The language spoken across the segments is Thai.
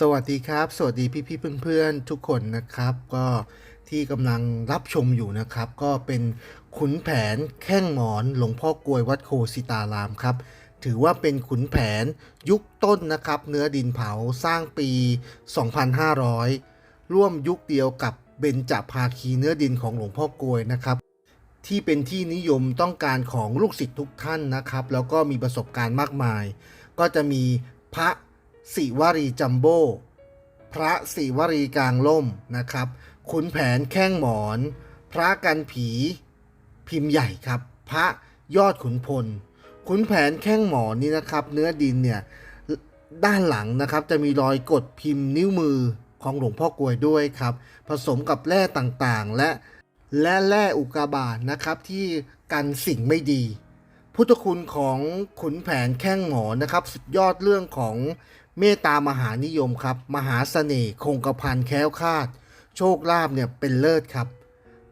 สวัสดีครับ สวัสดีพี่ๆเพื่อนๆ ทุกคนนะครับ ก็ที่กำลังรับชมอยู่นะครับ ก็เป็นขุนแผนแข้งหมอนหลวงพ่อกลวยวัดโคสิตารามครับ ถือว่าเป็นขุนแผนยุคต้นนะครับ เนื้อดินเผาสร้างปี 2500 ร่วมยุคเดียวกับเบญจภาคีเนื้อดินของหลวงพ่อกลวยนะครับที่เป็นที่นิยมต้องการของลูกศิษย์ทุกท่านนะครับ แล้วก็มีประสบการณ์มากมาย ก็จะมีพระ ศิวรีจัมโบ้พระศิวรีกลางล่มนะครับขุนแผนแข้งหมอน พระกันผีพิมพ์ใหญ่ครับ พระยอดขุนพล ขุนแผนแข้งหมอนนี่นะครับ เนื้อดินเนี่ยด้านหลังนะครับจะมีรอยกดพิมพ์นิ้วมือของหลวงพ่อกลวยด้วยครับ ผสมกับแร่ต่างๆ และและแร่อุกกาบาตนะครับที่กันสิ่งไม่ดี พุทธคุณของขุนแผนแข้งหมอนนะครับ สุดยอดเรื่องของ เมตตามหานิยมครับ มหาเสน่ห์คงกระพันแค้วคาด โชคลาภเนี่ยเป็นเลิศครับ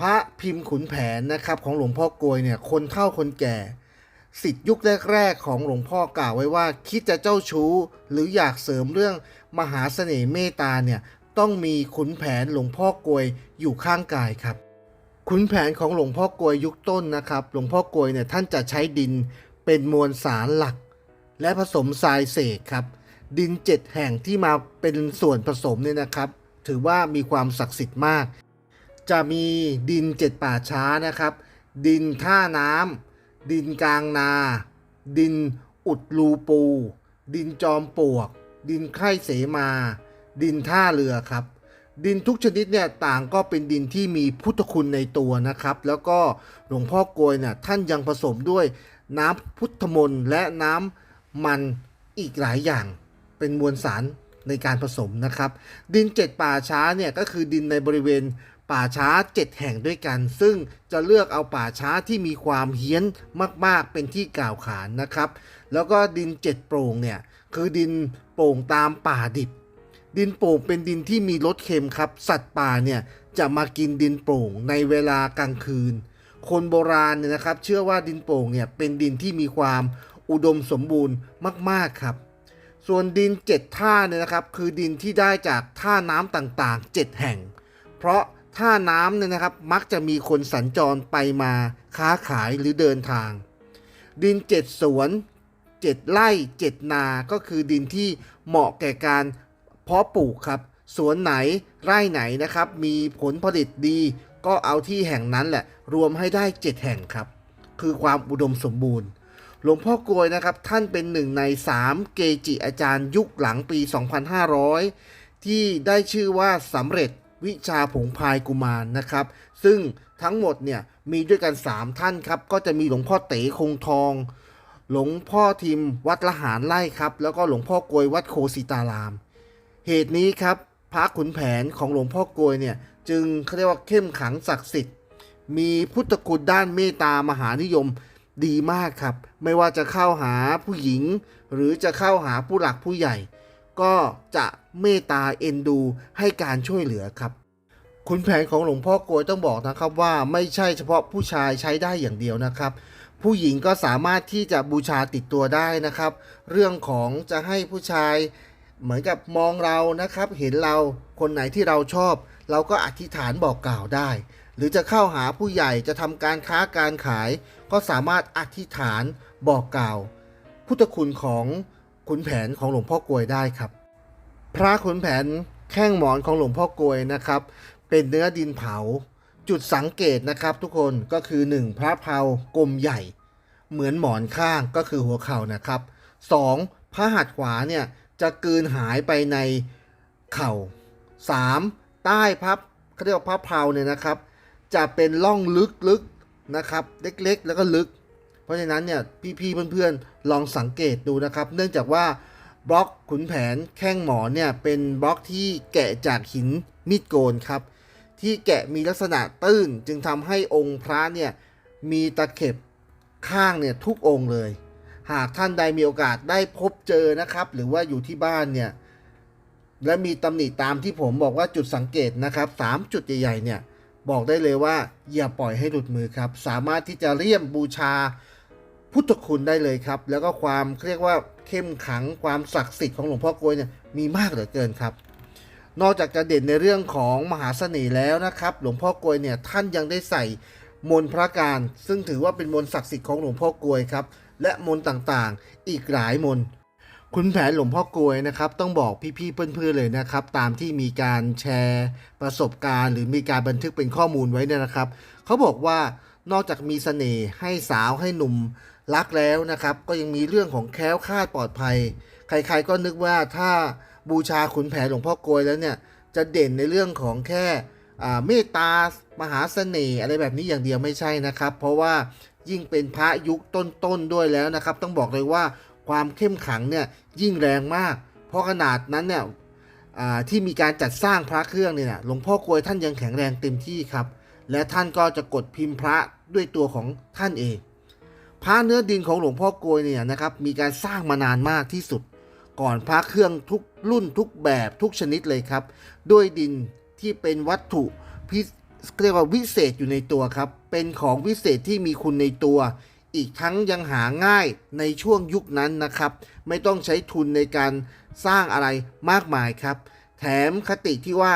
พระพิมพ์ขุนแผนนะครับของหลวงพ่อกลวยเนี่ยคนเฒ่าคนแก่สิทธิยุคแรกๆของหลวงพ่อกล่าวไว้ว่า คิดจะเจ้าชู้ หรืออยากเสริมเรื่องมหาเสน่ห์เมตตาเนี่ยต้องมีขุนแผนหลวงพ่อกลวยอยู่ข้างกายครับ ขุนแผนของหลวงพ่อกลวยยุคต้นนะครับ หลวงพ่อกลวยเนี่ยท่านจะใช้ดินเป็นมวลสารหลัก และผสมทรายเศษครับ ดินเจ็ดแห่งที่มาเป็นส่วนผสมเนี่ยนะครับ ถือว่ามีความศักดิ์สิทธิ์มาก จะมีดินเจ็ดป่าช้านะครับ ดินท่าน้ำดินกลางนา ดินอุดรูปู ดินจอมปวก ดินไข่เสมา ดินท่าเรือครับ ดินทุกชนิดเนี่ยต่างก็เป็นดินที่มีพุทธคุณในตัวนะครับ แล้วก็หลวงพ่อโกยเนี่ยท่านยังผสมด้วยน้ำพุทธมนต์และน้ำมันอีกหลายอย่าง เป็นมวลสารในการผสมนะครับ ดินเจ็ดป่าช้าเนี่ยก็คือดินในบริเวณป่าช้าเจ็ดแห่งด้วยกัน ซึ่งจะเลือกเอาป่าช้าที่มีความเฮี้ยนมากๆเป็นที่กล่าวขานนะครับ แล้วก็ดินเจ็ดโปร่งเนี่ยคือดินโปร่งตามป่าดิบ ดินโป่งเป็นดินที่มีรสเค็มครับ สัตว์ป่าเนี่ยจะมากินดินโป่งในเวลากลางคืน คนโบราณเนี่ยนะครับ เชื่อว่าดินโป่งเนี่ยเป็นดินที่มีความอุดมสมบูรณ์มาก ๆครับ ส่วนดินเจ็ดท่าเนี่ยนะครับ คือดินที่ได้จากท่าน้ำต่างๆ 7 แห่ง เพราะท่าน้ำเนี่ยนะครับมักจะมีคนสัญจรไปมาค้าขายหรือเดินทาง ดินเจ็ดสวนเจ็ดไร่เจ็ดนา ก็คือดินที่เหมาะแก่การเพาะปลูกครับ สวนไหนไร่ไหนนะครับ มีผลผลิตดีก็เอาที่แห่งนั้นแหละ รวมให้ได้เจ็ดแห่งครับ คือความอุดมสมบูรณ์ หลวงพ่อกลวยนะครับ ท่านเป็นหนึ่งใน 3 เกจิอาจารย์ยุคหลังปี 2500 ที่ได้ชื่อว่าสำเร็จวิชาผงพายกุมารนะครับ ซึ่งทั้งหมดเนี่ยมีด้วยกัน 3 ท่านครับ ก็จะมีหลวงพ่อเต๋คงทอง หลวงพ่อทิมวัดละหารไล่ครับ แล้วก็หลวงพ่อกลวยวัดโคสิตาราม เหตุนี้ครับพระขุนแผนของหลวงพ่อกลวยเนี่ยจึงเขาเรียกว่าเข้มขังศักดิ์สิทธิ์ มีพุทธคุณด้านเมตตามหานิยมดีมากครับ ไม่ว่าจะเข้าหาผู้หญิง หรือจะเข้าหาผู้หลักผู้ใหญ่ ก็จะเมตตาเอ็นดูให้การช่วยเหลือครับขุนแผนของหลวงพ่อกลวยต้องบอกนะครับว่าไม่ใช่เฉพาะผู้ชายใช้ได้อย่างเดียวนะครับ ผู้หญิงก็สามารถที่จะบูชาติดตัวได้นะครับ เรื่องของจะให้ผู้ชายเหมือนกับมองเรานะครับ เห็นเราคนไหนที่เราชอบ เราก็อธิษฐานบอกกล่าวได้ หรือจะเข้าหาผู้ใหญ่จะทำการค้าการขาย ก็สามารถอธิษฐานบอกกล่าว พุทธคุณของขุนแผนของหลวงพ่อกลวยได้ครับ พระขุนแผนแข้งหมอนของหลวงพ่อกลวยนะครับ เป็นเนื้อดินเผา จุดสังเกตนะครับทุกคนก็คือ 1. พระเพรากลมใหญ่ เหมือนหมอนข้างก็คือหัวเข่านะครับ 2. พระหัตถ์ขวาเนี่ยจะกลืนหายไปในเข่า 3. ใต้พับเขาเรียกว่าพระเพราเนี่ยนะครับ จะเป็นร่องลึกๆนะครับ เล็กๆ แล้วก็ลึก เพราะฉะนั้นเนี่ยพี่ๆเพื่อนๆลองสังเกตดูนะครับ เนื่องจากว่าบล็อกขุนแผนแข้งหมอนเนี่ยเป็นบล็อกที่แกะจากหินมีดโกนครับ ที่แกะมีลักษณะตื้นจึงทำให้องค์พระเนี่ยมีตะเข็บข้างเนี่ยทุกองค์เลย หากท่านใดมีโอกาสได้พบเจอนะครับ หรือว่าอยู่ที่บ้านเนี่ยและมีตำหนิตามที่ผมบอกว่าจุดสังเกตนะครับสามจุดใหญ่ๆเนี่ย บอกได้เลยว่า อย่าปล่อยให้หลุดมือครับ สามารถที่จะเลี่ยมบูชาพุทธคุณได้เลยครับ แล้วก็ความเรียกว่าเข้มขังความศักดิ์สิทธิ์ของหลวงพ่อกลวยเนี่ยมีมากเหลือเกินครับ นอกจากจะเด่นในเรื่องของมหาเสน่ห์แล้วนะครับ หลวงพ่อกลวยเนี่ยท่านยังได้ใส่มนพระการ ซึ่งถือว่าเป็นมนศักดิ์สิทธิ์ของหลวงพ่อกลวยครับ และมนต่างๆ อีกหลายมน คุณแผนหลวงพ่อกลวยนะครับ ต้องบอกพี่ๆเพื่อนๆเลยนะครับ ตามที่มีการแชร์ประสบการณ์ หรือมีการบันทึกเป็นข้อมูลไว้เนี่ยนะครับเขาบอกว่านอกจากมีเสน่ห์ให้สาวให้หนุ่มรักแล้วนะครับ ก็ยังมีเรื่องของแคล้วคลาดปลอดภัย ใครๆก็นึกว่าถ้าบูชาขุนแผนหลวงพ่อกลวยแล้วเนี่ยจะเด่นในเรื่องของแค่เมตตามหาเสน่ห์อะไรแบบนี้อย่างเดียวไม่ใช่นะครับ เพราะว่ายิ่งเป็นพระยุคต้นๆด้วยแล้วนะครับ ต้องบอกเลยว่า ความเข้มขังเนี่ยยิ่งแรงมาก เพราะขนาดนั้นเนี่ยที่มีการจัดสร้างพระเครื่องเนี่ยหลวงพ่อกลวยท่านยังแข็งแรงเต็มที่ครับ และท่านก็จะกดพิมพ์พระด้วยตัวของท่านเอง พระเนื้อดินของหลวงพ่อกลวยเนี่ยนะครับมีการสร้างมานานมากที่สุด ก่อนพระเครื่องทุกรุ่นทุกแบบทุกชนิดเลยครับ ด้วยดินที่เป็นวัตถุพิเรียกว่าวิเศษอยู่ในตัวครับ เป็นของวิเศษที่มีคุณในตัว อีกทั้งยังหาง่ายในช่วงยุคนั้นนะครับ ไม่ต้องใช้ทุนในการสร้างอะไรมากมายครับ แถมคติที่ว่า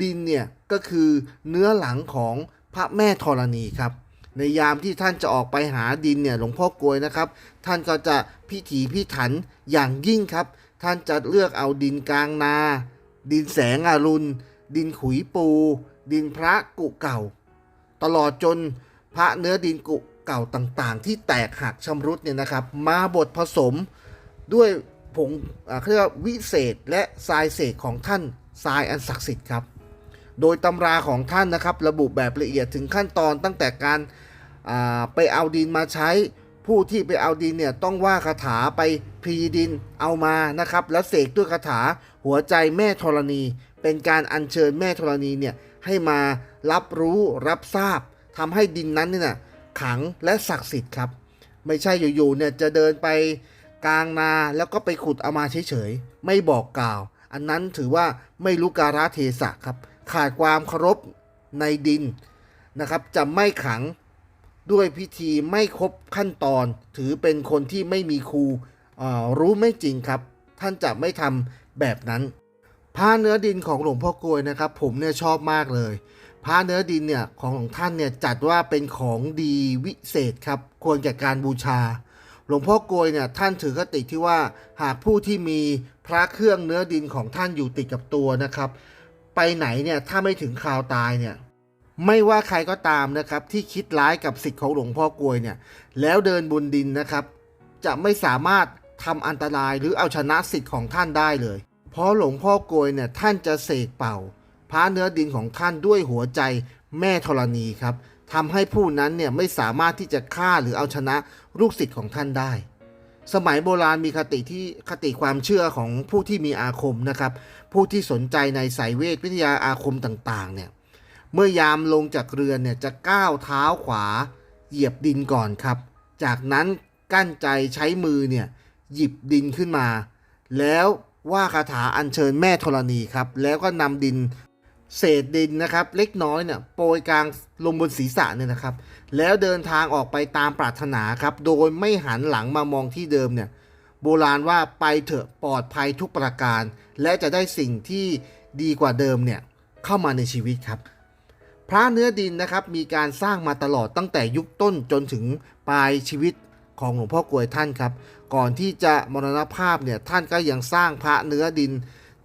ดินเนี่ยก็คือเนื้อหลังของพระแม่ธรณีครับ ในยามที่ท่านจะออกไปหาดินเนี่ยหลวงพ่อกลวยนะครับ ท่านก็จะพิถีพิถันอย่างยิ่งครับ ท่านจะเลือกเอาดินกลางนา ดินแสงอรุณ ดินขุยปู ดินพระกุเก่า ตลอดจนพระเนื้อดินกุ เก่าต่างๆ ที่แตกหักชำรุดเนี่ยนะครับ มาบดผสมด้วยผงเรียกว่าวิเศษและทรายเศษของท่านทรายอันศักดิ์สิทธิ์ครับ โดยตำราของท่านนะครับ ระบุแบบละเอียดถึงขั้นตอนตั้งแต่การาไปเอาดินมาใช้ ผู้ที่ไปเอาดินเนี่ยต้องว่าคาถาไปพรีดินเอามานะครับ แล้วเสกด้วยคาถาหัวใจแม่ธรณี เป็นการอัญเชิญแม่ธรณีเนี่ยให้มารับรู้รับทราบทำให้ดินนั้นเนี่ย ขังและศักดิ์สิทธิ์ครับ ไม่ใช่อยู่ๆเนี่ยจะเดินไปกลางนาแล้วก็ไปขุดเอามาเฉยๆไม่บอกกล่าว อันนั้นถือว่าไม่รู้การะเทศะครับ ขาดความเคารพในดินนะครับ จะไม่ขังด้วยพิธีไม่ครบขั้นตอน ถือเป็นคนที่ไม่มีครูเออรู้ไม่จริงครับ ท่านจะไม่ทำแบบนั้นผ้าเนื้อดินของหลวงพ่อกลวยนะครับ ผมเนี่ยชอบมากเลย ผ้าเนื้อดินเนี่ยของของท่านเนี่ยจัดว่าเป็นของดีวิเศษครับ ควรแก่การบูชา หลวงพ่อกลวยเนี่ยท่านถือคติที่ว่าหากผู้ที่มีพระเครื่องเนื้อดินของท่านอยู่ติดกับตัวนะครับ ไปไหนเนี่ยถ้าไม่ถึงคราวตายเนี่ยไม่ว่าใครก็ตามนะครับ ที่คิดร้ายกับสิทธิ์ของหลวงพ่อกลวยเนี่ยแล้วเดินบนดินนะครับ จะไม่สามารถทำอันตรายหรือเอาชนะสิทธิ์ของท่านได้เลย เพราะหลวงพ่อกลวยเนี่ยท่านจะเสกเป่า พระเนื้อดินของท่านด้วยหัวใจแม่ธรณีครับทำให้ผู้นั้นเนี่ยไม่สามารถที่จะฆ่าหรือเอาชนะลูกศิษย์ของท่านได้ สมัยโบราณมีคติที่คติความเชื่อของผู้ที่มีอาคมนะครับ ผู้ที่สนใจในสายเวทวิทยาอาคมต่างๆเนี่ยเมื่อยามลงจากเรือนเนี่ยจะก้าวเท้าขวา เหยียบดินก่อนครับ จากนั้นกั้นใจใช้มือเนี่ยหยิบดินขึ้นมา แล้วว่าคาถาอัญเชิญแม่ธรณีครับ แล้วก็นำดิน เศษดินนะครับเล็กน้อยเนี่ยโปรยกลางลงบนศีรษะเนี่ยนะครับ แล้วเดินทางออกไปตามปรารถนาครับ โดยไม่หันหลังมามองที่เดิมเนี่ยโบราณว่าไปเถอะปลอดภัยทุกประการ และจะได้สิ่งที่ดีกว่าเดิมเนี่ยเข้ามาในชีวิตครับ พระเนื้อดินนะครับมีการสร้างมาตลอดตั้งแต่ยุคต้นจนถึงปลายชีวิตของหลวงพ่อกลวยท่านครับ ก่อนที่จะมรณภาพเนี่ยท่านก็ยังสร้างพระเนื้อดิน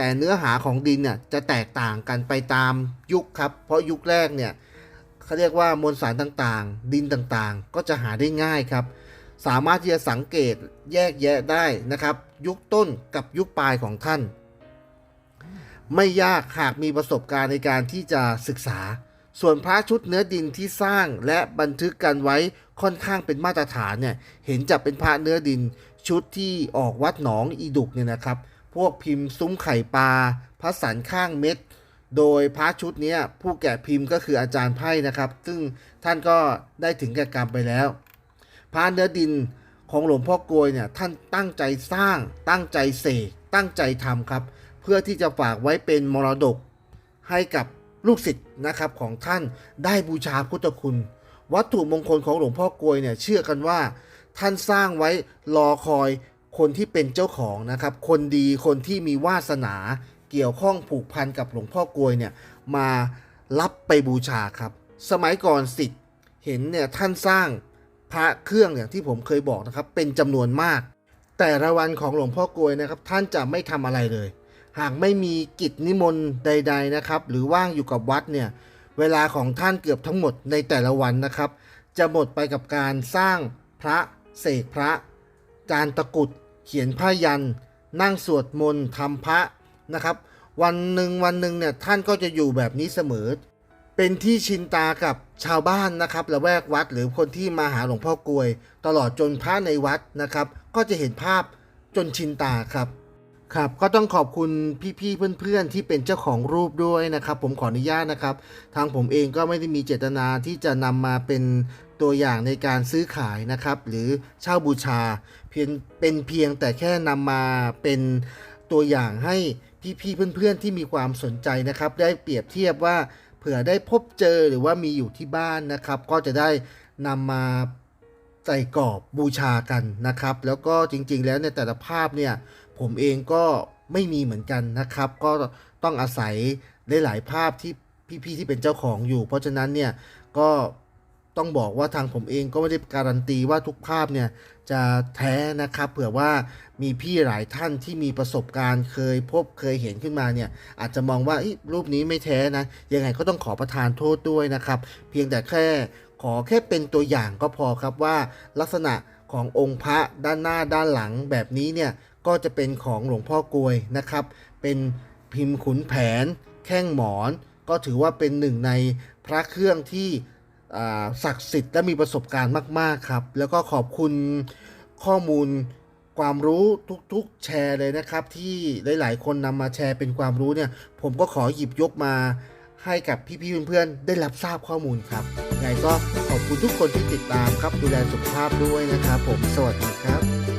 แต่เนื้อหาของดินเนี่ยจะแตกต่างกันไปตามยุคครับ เพราะยุคแรกเนี่ยเขาเรียกว่ามวลสารต่างๆ ดินต่างๆ ก็จะหาได้ง่ายครับ สามารถที่จะสังเกตแยกแยะได้นะครับ ยุคต้นกับยุคปลายของท่าน ไม่ยากหากมีประสบการณ์ในการที่จะศึกษา ส่วนพระชุดเนื้อดินที่สร้างและบันทึกกันไว้ค่อนข้างเป็นมาตรฐานเนี่ยเห็นจะเป็นพระเนื้อดินชุดที่ออกวัดหนองอีดุกเนี่ยนะครับ พวกพิมพ์ซุ้มไข่ปลาพระสันข้างเม็ด โดยพระชุดนี้ผู้แกะพิมพ์ก็คืออาจารย์ไพ่นะครับ ซึ่งท่านก็ได้ถึงแก่กรรมไปแล้ว พระเนื้อดินของหลวงพ่อกลวยเนี่ยท่านตั้งใจสร้าง ตั้งใจเสกตั้งใจทำครับ เพื่อที่จะฝากไว้เป็นมรดกให้กับลูกศิษย์นะครับของท่านได้บูชาพุทธคุณ วัตถุมงคลของหลวงพ่อกลวยเนี่ยเชื่อกันว่า ท่านสร้างไว้รอคอย คนที่เป็นเจ้าของนะครับ คนดีคนที่มีวาสนาเกี่ยวข้องผูกพันกับหลวงพ่อกลวยเนี่ยมารับไปบูชาครับ สมัยก่อนสิทธิ์เห็นเนี่ยท่านสร้างพระเครื่องอย่างที่ผมเคยบอกนะครับ เป็นจำนวนมาก แต่ละวันของหลวงพ่อกลวยนะครับ ท่านจะไม่ทำอะไรเลย หากไม่มีกิจนิมนต์ใด ๆนะครับ หรือว่างอยู่กับวัดเนี่ยเวลาของท่านเกือบทั้งหมดในแต่ละวันนะครับ จะหมดไปกับการสร้างพระเสกพระการตะกรุด เขียนผ้ายัน นั่งสวดมนต์ทำพระนะครับ วันหนึ่งวันหนึ่งเนี่ยท่านก็จะอยู่แบบนี้เสมอ เป็นที่ชินตากับชาวบ้านนะครับละแวกวัดหรือคนที่มาหาหลวงพ่อกลวย ตลอดจนพระในวัดนะครับ ก็จะเห็นภาพจนชินตาครับครับก็ต้องขอบคุณพี่ๆเพื่อนๆ ที่เป็นเจ้าของรูปด้วยนะครับ ผมขออนุญาตนะครับ ทางผมเองก็ไม่ได้มีเจตนาที่จะนำมาเป็น ตัวอย่างในการซื้อขายนะครับ หรือเช่าบูชา เพียงเป็นเพียงแต่แค่นำมาเป็นตัวอย่างให้พี่ๆเพื่อนๆที่มีความสนใจนะครับ ได้เปรียบเทียบว่าเผื่อได้พบเจอหรือว่ามีอยู่ที่บ้านนะครับ ก็จะได้นำมาใส่กรอบบูชากันนะครับ แล้วก็จริงๆ แล้วในแต่ละภาพเนี่ยผมเองก็ไม่มีเหมือนกันนะครับ ก็ต้องอาศัยหลายๆภาพที่พี่ๆที่เป็นเจ้าของอยู่ เพราะฉะนั้นเนี่ยก็ ต้องบอกว่าทางผมเองก็ไม่ได้การันตีว่าทุกภาพเนี่ยจะแท้นะครับเผื่อว่ามีพี่หลายท่านที่มีประสบการณ์เคยพบเคยเห็นขึ้นมาเนี่ยอาจจะมองว่ารูปนี้ไม่แท้นะยังไงก็ต้องขอประทานโทษด้วยนะครับเพียงแต่แค่ขอแค่เป็นตัวอย่างก็พอครับว่าลักษณะขององค์พระด้านหน้าด้านหลังแบบนี้เนี่ยก็จะเป็นของหลวงพ่อกลวยนะครับ เป็นพิมพ์ขุนแผน แข้งหมอน ก็ถือว่าเป็นหนึ่งในพระเครื่องที่ ศักดิ์สิทธิ์และมีประสบการณ์มาก ๆ ครับ แล้วก็ขอบคุณข้อมูลความรู้ทุกๆแชร์เลยนะครับ ที่หลาย ๆ คนนำมาแชร์เป็นความรู้เนี่ย ผมก็ขอหยิบยกมาให้กับพี่ๆเพื่อนๆได้รับทราบข้อมูลครับยังไงก็ขอบคุณทุกคนที่ติดตามครับดูแลสุขภาพด้วยนะครับ ผมสวัสดีครับ